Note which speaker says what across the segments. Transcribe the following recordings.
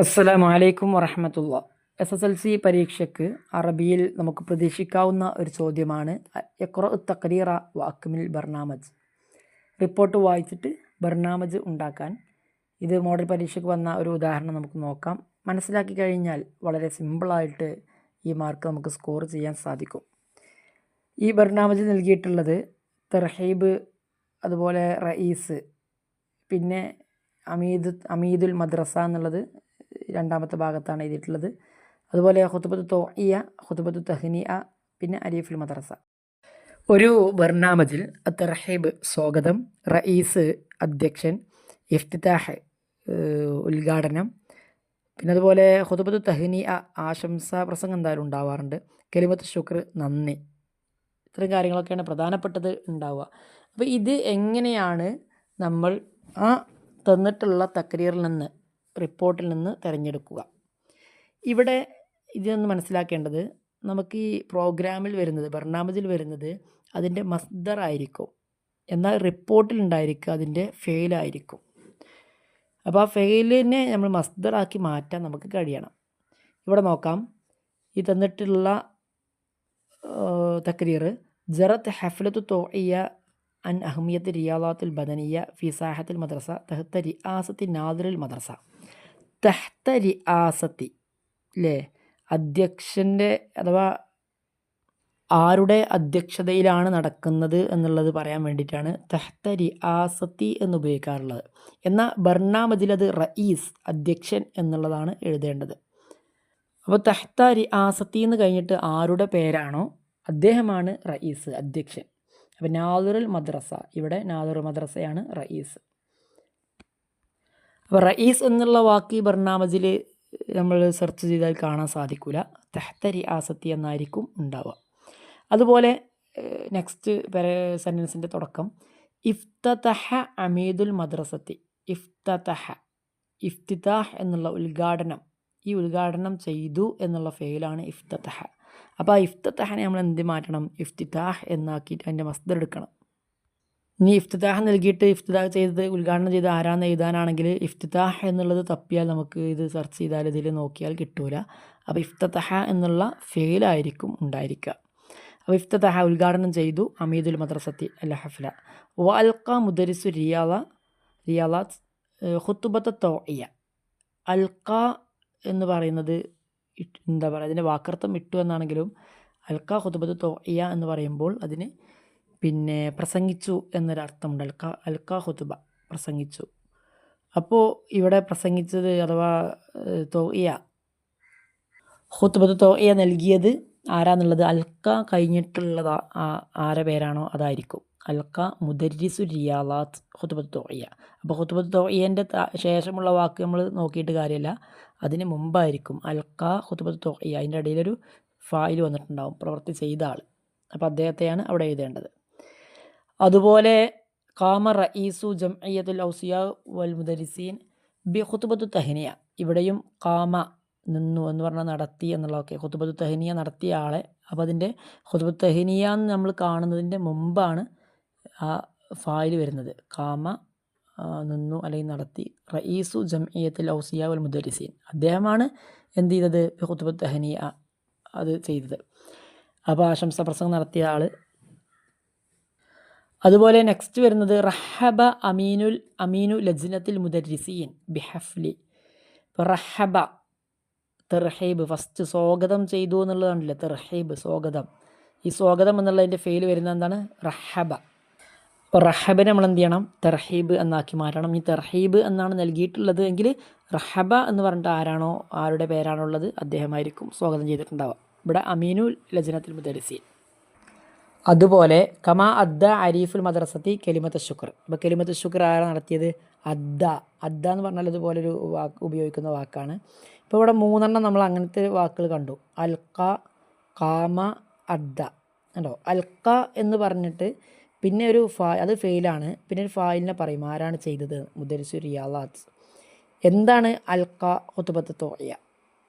Speaker 1: അസ്സലാമു അലൈക്കും വറഹമത്തുള്ള. എസ് എസ് എൽ സി പരീക്ഷയ്ക്ക് അറബിയിൽ നമുക്ക് പ്രതീക്ഷിക്കാവുന്ന ഒരു ചോദ്യമാണ് എക്രോ തക്രീറ വാക്കുമിൽ ബർണാമജ് റിപ്പോർട്ട് വായിച്ചിട്ട് ബർണാമജ് ഉണ്ടാക്കാൻ ഇത് മോഡൽ പരീക്ഷയ്ക്ക് വന്ന ഒരു ഉദാഹരണം നമുക്ക് നോക്കാം. മനസ്സിലാക്കി കഴിഞ്ഞാൽ വളരെ സിമ്പിളായിട്ട് ഈ മാർക്ക് നമുക്ക് സ്കോർ ചെയ്യാൻ സാധിക്കും. ഈ ബർണാമജ് നൽകിയിട്ടുള്ളത് തെർഹീബ് അതുപോലെ റയീസ് പിന്നെ അമീദ് അമീദുൽ മദ്രസ എന്നുള്ളത് രണ്ടാമത്തെ ഭാഗത്താണ് എഴുതിയിട്ടുള്ളത്. അതുപോലെ ഹുത്തുബത്ത് തോഇയ ഹുത്തുബത്ത് തഹ്നിയ പിന്നെ അരീഫുൽ മദ്രസ. ഒരു ബർണാമജിൽ തെർഹീബ് സ്വാഗതം. റയീസ് അധ്യക്ഷൻ. ഇഫ്തിതാഹ് ഉദ്ഘാടനം. പിന്നെ അതുപോലെ ഹുതുബത്ത് തഹ്നിയ ആശംസ പ്രസംഗം എന്തായാലും ഉണ്ടാവാറുണ്ട്. കെലിമത്ത് ശുക്ർ നന്ദി. ഇത്തരം കാര്യങ്ങളൊക്കെയാണ് പ്രധാനപ്പെട്ടത് ഉണ്ടാവുക. അപ്പോൾ ഇത് എങ്ങനെയാണ് നമ്മൾ ആ തന്നിട്ടുള്ള തക്രീറിൽ നിന്ന് റിപ്പോർട്ടിൽ നിന്ന് തിരഞ്ഞെടുക്കുക. ഇവിടെ ഇതൊന്ന് മനസ്സിലാക്കേണ്ടത് നമുക്ക് ഈ പ്രോഗ്രാമിൽ വരുന്നത് ബർണാമജിൽ വരുന്നത് അതിന്റെ മസ്ദർ ആയിരിക്കും. എന്നാൽ റിപ്പോർട്ടിൽ ഉണ്ടായിരിക്കുക അതിന്റെ ഫെയിലായിരിക്കും അപ്പോൾ ആ ഫെയിലിനെ നമ്മൾ മസ്ദറാക്കി മാറ്റാൻ നമുക്ക് കഴിയണം. ഇവിടെ നോക്കാം. ഈ തന്നിട്ടുള്ള തക്രീർ ജറത്ത് ഹഫ്ലത്ത് തോഇയ അൻ അഹമ്മിയത്ത് റിയാലാത്തുൽ ബദനിയ ഫി സാഹത്തിൽ മദ്രസ തഹത്ത റിയാസത്തി നാദിറുൽ മദ്രസ. തഹത്ത റിയാസത്തി അല്ലേ അധ്യക്ഷന്റെ അഥവാ ആരുടെ അധ്യക്ഷതയിലാണ് നടക്കുന്നത് എന്നുള്ളത് പറയാൻ വേണ്ടിയിട്ടാണ് തഹത്ത റിയാസത്തി എന്ന് ഉപയോഗിക്കാറുള്ളത് എന്നാൽ ബർണാമതിൽ അത് റയീസ് അധ്യക്ഷൻ എന്നുള്ളതാണ് എഴുതേണ്ടത്. അപ്പോൾ തഹത്ത റിയാസത്തി എന്ന് കഴിഞ്ഞിട്ട് ആരുടെ പേരാണോ അദ്ദേഹമാണ് റയീസ് അധ്യക്ഷൻ. അപ്പോൾ നാദുറുൽ മദ്രസ. ഇവിടെ നാദുറുൽ മദ്രസയാണ് റയീസ്. അപ്പോൾ റയീസ് എന്നുള്ള വാക്ക് ഈ ബർണാമജിൽ നമ്മൾ സെർച്ച് ചെയ്താൽ കാണാൻ സാധിക്കില്ല തെഹ്തരി ആസത്തി എന്നായിരിക്കും ഉണ്ടാവുക. അതുപോലെ നെക്സ്റ്റ് സെന്റൻസിന്റെ തുടക്കം. ഇഫ്തഹ അമീദുൽ മദ്രസത്തി. ഇഫ്തഹ ഇഫ്തിതാഹ് എന്നുള്ള ഉദ്ഘാടനം. ഈ ഉദ്ഘാടനം ചെയ്തു എന്നുള്ള ഫെയിലാണ് ഇഫ്തതഹ. അപ്പോൾ ആ ഇഫ്തത്താഹനെ നമ്മൾ എന്ത് മാറ്റണം? ഇഫ്തിതാഹ് എന്നാക്കിയിട്ട് അതിന്റെ മസ്ദർ എടുക്കണം. ഇനി ഇഫ്തിതാഹ് നൽകിയിട്ട് ഇഫ്തിതാഹ് ചെയ്തത് ഉദ്ഘാടനം ചെയ്ത് ആരാന്ന് എഴുതാനാണെങ്കിൽ ഇഫ്തിതാഹ് എന്നുള്ളത് തപ്പിയാൽ നമുക്ക് ഇത് സെർച്ച് ചെയ്താൽ ഇതിൽ നോക്കിയാൽ കിട്ടൂല. അപ്പോൾ ഇഫ്തതഹ എന്നുള്ള ഫെയിലായിരിക്കും ഉണ്ടായിരിക്കുക. അപ്പോൾ ഇഫ്തതഹ ഉദ്ഘാടനം ചെയ്തു അമീദുൽ മദ്രസത്തി അല്ല ഹഫ്ല. വ അൽക്ക മുദരിസു റിയാല റിയാള ഹുത്തുബത്ത തോയ അൽക്ക എന്ന് പറയുന്നത് എന്താ പറയുക അതിന്റെ വാക്കർത്ഥം ഇട്ടു എന്നാണെങ്കിലും അൽക്ക ഹുതുബത്ത് തോയ്യ എന്ന് പറയുമ്പോൾ അതിന് പിന്നെ പ്രസംഗിച്ചു എന്നൊരർത്ഥമുണ്ട്. അൽക്ക അൽക്ക ഹുതുബ പ്രസംഗിച്ചു. അപ്പോൾ ഇവിടെ പ്രസംഗിച്ചത് അഥവാ തോയ്യ ഹുത്തുബത്ത് തോയ്യ നൽകിയത് ആരാന്നുള്ളത്? അൽക്ക കഴിഞ്ഞിട്ടുള്ളത് ആരെ പേരാണോ? അതായിരിക്കും. അൽക്ക മുദരിസു റിയാലാത്ത് ഹുത്തുബത്ത് തോയ്യ അപ്പോൾ ഹുത്തുബത്ത് തോയ്യന്റെ ശേഷമുള്ള വാക്ക് നമ്മൾ നോക്കിയിട്ട് കാര്യമില്ല. അതിന് മുമ്പായിരിക്കും അൽക്ക ഹുത്തുബത്ത് തോഇയ അതിന്റെ ഇടയിലൊരു ഫായിൽ വന്നിട്ടുണ്ടാവും പ്രവൃത്തി ചെയ്ത ആൾ. അപ്പോൾ അദ്ദേഹത്തെയാണ് അവിടെ എഴുതേണ്ടത്. അതുപോലെ കാമ റഈസു ജംഇയത്തുൽ ഔസിയ വൽ മുദരിസീൻ ബി ഹുത്തുബത്തു തഹനിയ. ഇവിടെയും കാമ നിന്നു എന്ന് പറഞ്ഞാൽ നടത്തി എന്നുള്ളതൊക്കെ. ഹുത്തുബത്തു തഹനിയ നടത്തിയ ആളെ. അപ്പോൾ അതിന്റെ ഹുത്തുബത്ത് തഹനിയ എന്ന് നമ്മൾ കാണുന്നതിന്റെ മുമ്പാണ് ആ ഫായിൽ വരുന്നത്. കാമ നിന്നു അല്ലെങ്കിൽ നടത്തി. റയീസു ജംഇയത്തുൽ ഔസിയ ഉൽ മുദരിസീൻ. അദ്ദേഹമാണ് എന്ത് ചെയ്തത്? ഹുത്തുബത്ത് തഹനിയ അത് ചെയ്തത്. അപ്പോൾ ആശംസ പ്രസംഗം നടത്തിയ ആൾ അതുപോലെ നെക്സ്റ്റ് വരുന്നത് റഹബ അമീനുൽ അമീനു ലജ്നത്തിൽ മുദരിസീൻ ബിഹഫ്ലി. ഇപ്പോൾ റഹബ തെർഹീബ് ഫസ്റ്റ് സ്വാഗതം ചെയ്തു എന്നുള്ളതാണല്ലേ തെർഹീബ് സ്വാഗതം. ഈ സ്വാഗതം എന്നുള്ളതിന്റെ ഫെയിൽ വരുന്ന എന്താണ്? റഹബ. റഹബിനെ നമ്മൾ എന്ത് ചെയ്യണം? തെർഹീബ് എന്നാക്കി മാറ്റണം. ഈ തെർഹീബ് എന്നാണ് നൽകിയിട്ടുള്ളത് എങ്കിൽ റഹബ എന്ന് പറഞ്ഞിട്ട് ആരാണോ ആരുടെ പേരാണോ ഉള്ളത് അദ്ദേഹമായിരിക്കും സ്വാഗതം ചെയ്തിട്ടുണ്ടാവുക. ഇവിടെ അമീനു ലജനത്തിൽ മുദരിസി അതുപോലെ കമാ അദ്ദ അരീഫുൽ മദ്രസത്തി കെലിമത്ത് ശുക്ർ. അപ്പോൾ കെലിമത്ത് ശുക്ർ ആരാണ് നടത്തിയത്? അദ്ദ. അദ്ദ എന്ന് പറഞ്ഞാൽ ഇതുപോലൊരു വാക്ക് ഉപയോഗിക്കുന്ന വാക്കാണ്. ഇപ്പോൾ ഇവിടെ മൂന്നെണ്ണം നമ്മൾ അങ്ങനത്തെ വാക്കുകൾ കണ്ടു. അൽക്ക കാമ അദ്ദ. കണ്ടോ? അൽക്ക എന്ന് പറഞ്ഞിട്ട് പിന്നെ ഒരു ഫാ അത് ഫെയിലാണ്. പിന്നെ ഒരു ഫായിലിനെ പറയും ആരാണ് ചെയ്തത്? മുദരിസു റിയാലാത്ത്. എന്താണ് അൽക്ക ഹുത്തുബത്ത് തോയ?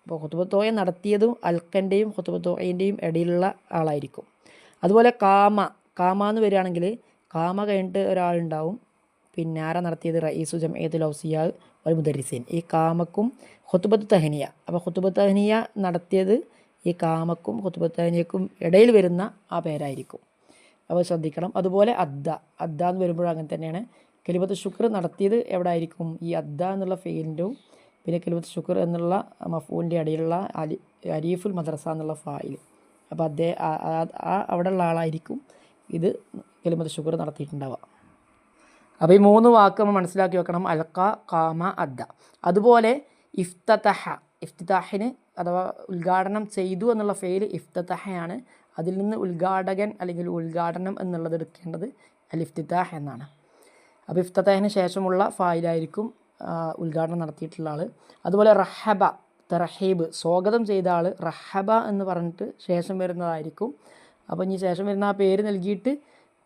Speaker 1: അപ്പോൾ ഹുത്തുബത്ത് തോയ നടത്തിയതും അൽക്കന്റെയും ഹുത്തുബത്ത് തോയന്റെയും ഇടയിലുള്ള ആളായിരിക്കും. അതുപോലെ കാമ കാമ എന്ന് വരികയാണെങ്കിൽ കാമ കഴിഞ്ഞിട്ട് ഒരാളുണ്ടാവും. പിന്നെ ആരാ നടത്തിയത്? റയീസു ജംഇയത്തുൽ ഔസിയാ ഒരു മുദരിസീൻ. ഈ കാമക്കും ഹുത്തുബത്ത് തഹനിയ. അപ്പോൾ ഹുത്തുബത്ത് തഹനിയ നടത്തിയത് ഈ കാമക്കും ഹുത്തുബത്ത് തഹനിയക്കും ഇടയിൽ വരുന്ന ആ പേരായിരിക്കും. അപ്പോൾ ശ്രദ്ധിക്കണം. അതുപോലെ അദ്ദ. അദ്ദ എന്ന് വരുമ്പോഴും അങ്ങനെ തന്നെയാണ്. കെലിപത്ത് ശുക്ർ നടത്തിയത് എവിടെ ആയിരിക്കും ഈ അദ്ദ എന്നുള്ള ഫെയിലിന്റെയും പിന്നെ കെലിപത്ത് ശുക്ർ എന്നുള്ള മഫൂലിന്റെ ഇടയിലുള്ള അലി അരീഫുൽ മദ്രസ എന്നുള്ള ഫായിൽ. അപ്പോൾ അദ്ദേഹം ആ- അവിടെ ഉള്ള ആളായിരിക്കും ഇത് കെലിമത്ത് ശുക്ർ നടത്തിയിട്ടുണ്ടാവുക. അപ്പോൾ ഈ മൂന്ന് വാക്ക് നമ്മൾ മനസ്സിലാക്കി വെക്കണം. അൽക്ക കാമ അദ്ദ. അതുപോലെ ഇഫ്തതഹ. ഇഫ്തിതാഹിന് അഥവാ ഉദ്ഘാടനം ചെയ്തു എന്നുള്ള ഫെയിൽ ഇഫ്തതഹയാണ്. അതിൽ നിന്ന് ഉദ്ഘാടകൻ അല്ലെങ്കിൽ ഉദ്ഘാടനം എന്നുള്ളത് എടുക്കേണ്ടത് അൽ ഇഫ്തിതാഹ് എന്നാണ്. അപ്പോൾ ഇഫ്തത്താഹിന് ശേഷമുള്ള ഫായിലായിരിക്കും ഉദ്ഘാടനം നടത്തിയിട്ടുള്ള ആൾ അതുപോലെ റഹബ തെറഹീബ് സ്വാഗതം ചെയ്ത ആൾ റഹബ എന്ന് പറഞ്ഞിട്ട് ശേഷം വരുന്നതായിരിക്കും. അപ്പോൾ ഇനി ശേഷം വരുന്ന ആ പേര് നൽകിയിട്ട്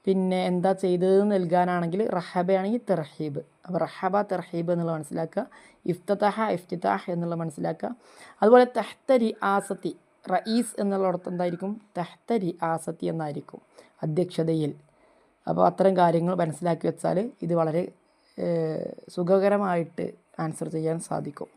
Speaker 1: പിന്നെ എന്താ ചെയ്തതെന്ന് നൽകാനാണെങ്കിൽ റഹബയാണെങ്കിൽ തെർഹീബ് അപ്പോൾ റഹബ തെർഹീബ് എന്നുള്ള മനസ്സിലാക്കുക ഇഫ്തതഹ ഇഫ്തിതാഹ് എന്നുള്ള മനസ്സിലാക്കുക. അതുപോലെ തെഹ്തരി ആസത്തി റയീസ് എന്നുള്ളിടത്ത് എന്തായിരിക്കും? തെഹ്തരി ആസത്തി എന്നായിരിക്കും അധ്യക്ഷതയിൽ. അപ്പോൾ അത്തരം കാര്യങ്ങൾ മനസ്സിലാക്കി വെച്ചാൽ ഇത് വളരെ സുഖകരമായിട്ട് ആൻസർ ചെയ്യാൻ സാധിക്കും.